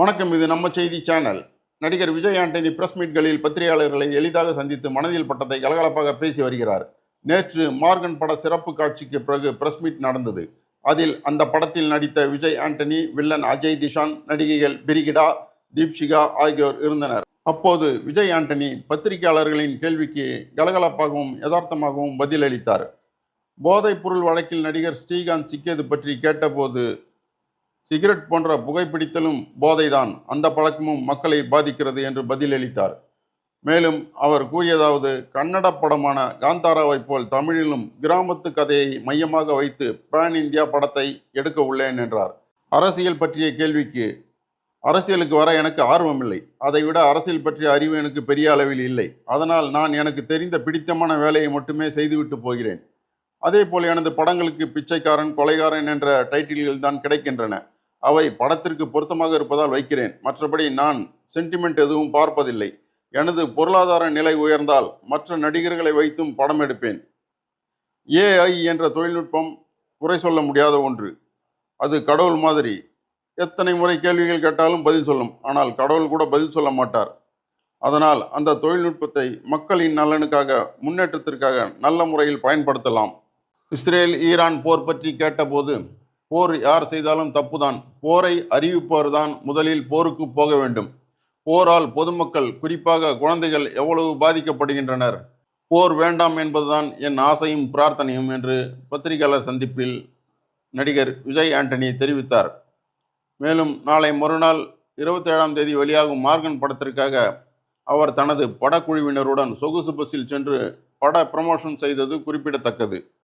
வணக்கம் இது நம்ம செய்தி சேனல். நடிகர் விஜய் ஆண்டனி பிரஸ் மீட்களில் பத்திரிகையாளர்களை எளிதாக சந்தித்து மனதில் பட்டதை கலகலப்பாக பேசி வருகிறார். நேற்று மார்கன் பட சிறப்பு காட்சிக்கு பிறகு பிரஸ் மீட் நடந்தது. அதில் அந்த படத்தில் நடித்த விஜய் ஆண்டனி வில்லன் அஜய் திஷான் நடிகைகள் பிரிகிடா தீப்ஷிகா ஆகியோர் இருந்தனர். அப்போது விஜய் ஆண்டனி பத்திரிகையாளர்களின் கேள்விக்கு கலகலப்பாகவும் யதார்த்தமாகவும் பதிலளித்தார். போதைப்பொருள் வழக்கில் நடிகர் ஸ்ரீகாந்த் சிக்கியது பற்றி கேட்டபோது சிகரெட் போன்ற புகைப்பிடித்தலும் போதைதான். அந்த பழக்கமும் மக்களை பாதிக்கிறது என்று பதிலளித்தார். மேலும் அவர் கூறியதாவது கன்னட படமான காந்தாராவைப் போல் தமிழிலும் கிராமத்து கதையை மையமாக வைத்து பேன் இந்தியா படத்தை எடுக்க உள்ளேன் என்றார். அரசியல் பற்றிய கேள்விக்கு அரசியலுக்கு வர எனக்கு ஆர்வமில்லை. அதைவிட அரசியல் பற்றிய அறிவு எனக்கு பெரிய அளவில் இல்லை. அதனால் நான் எனக்கு தெரிந்த பிடித்தமான வேலையை மட்டுமே செய்துவிட்டு போகிறேன். அதே போல் எனது படங்களுக்கு பிச்சைக்காரன் கொலைகாரன் என்ற டைட்டில்கள் தான் கிடைக்கின்றன. அவை படத்திற்கு பொருத்தமாக இருப்பதால் வைக்கிறேன். மற்றபடி நான் சென்டிமெண்ட் எதுவும் பார்ப்பதில்லை. எனது பொருளாதார நிலை உயர்ந்தால் மற்ற நடிகர்களை வைத்தும் படம் எடுப்பேன். ஏஐ என்ற தொழில்நுட்பம் குறை சொல்ல முடியாத ஒன்று. அது கடவுள் மாதிரி. எத்தனை முறை கேள்விகள் கேட்டாலும் பதில் சொல்லும். ஆனால் கடவுள் கூட பதில் சொல்ல மாட்டார். அதனால் அந்த தொழில்நுட்பத்தை மக்களின் நலனுக்காக முன்னேற்றத்திற்காக நல்ல முறையில் பயன்படுத்தலாம். இஸ்ரேல் ஈரான் போர் பற்றி கேட்டபோது போர் யார் செய்தாலும் தப்புதான். போரை அறிவிப்பவர்தான் முதலில் போருக்கு போக வேண்டும். போரால் பொதுமக்கள் குறிப்பாக குழந்தைகள் எவ்வளவு பாதிக்கப்படுகின்றனர்? போர் வேண்டாம் என்பதுதான் என் ஆசையும் பிரார்த்தனையும் என்று பத்திரிகையாளர் சந்திப்பில் நடிகர் விஜய் ஆண்டனி தெரிவித்தார். மேலும் நாளை மறுநாள் இருபத்தேழாம் தேதி வெளியாகும் மார்கன் படத்திற்காக அவர் தனது படக்குழுவினருடன் சொகுசு பஸ்ஸில் சென்று பட ப்ரமோஷன் செய்தது குறிப்பிடத்தக்கது.